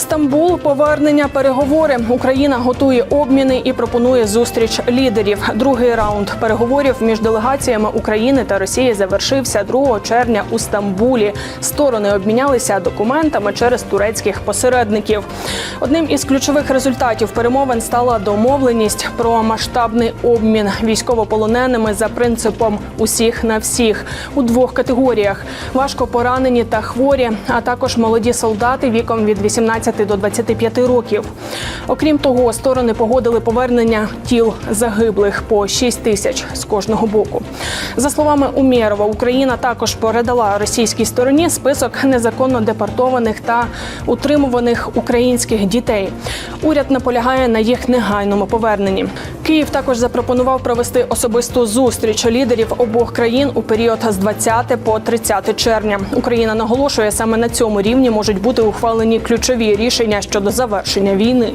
Стамбул повернення переговори. Україна готує обміни і пропонує зустріч лідерів. Другий раунд переговорів між делегаціями України та Росії завершився 2 червня у Стамбулі. Сторони обмінялися документами через турецьких посередників. Одним із ключових результатів перемовин стала домовленість про масштабний обмін військовополоненими за принципом усіх на всіх у двох категоріях: важко поранені та хворі, а також молоді солдати віком від 18 до 25 років. Окрім того, сторони погодили повернення тіл загиблих по 6 тисяч з кожного боку. За словами Умєрова, Україна також передала російській стороні список незаконно депортованих та утримуваних українських дітей. Уряд наполягає на їх негайному поверненні. Київ також запропонував провести особисту зустріч лідерів обох країн у період з 20 по 30 червня. Україна наголошує, саме на цьому рівні можуть бути ухвалені ключові рішення щодо завершення війни.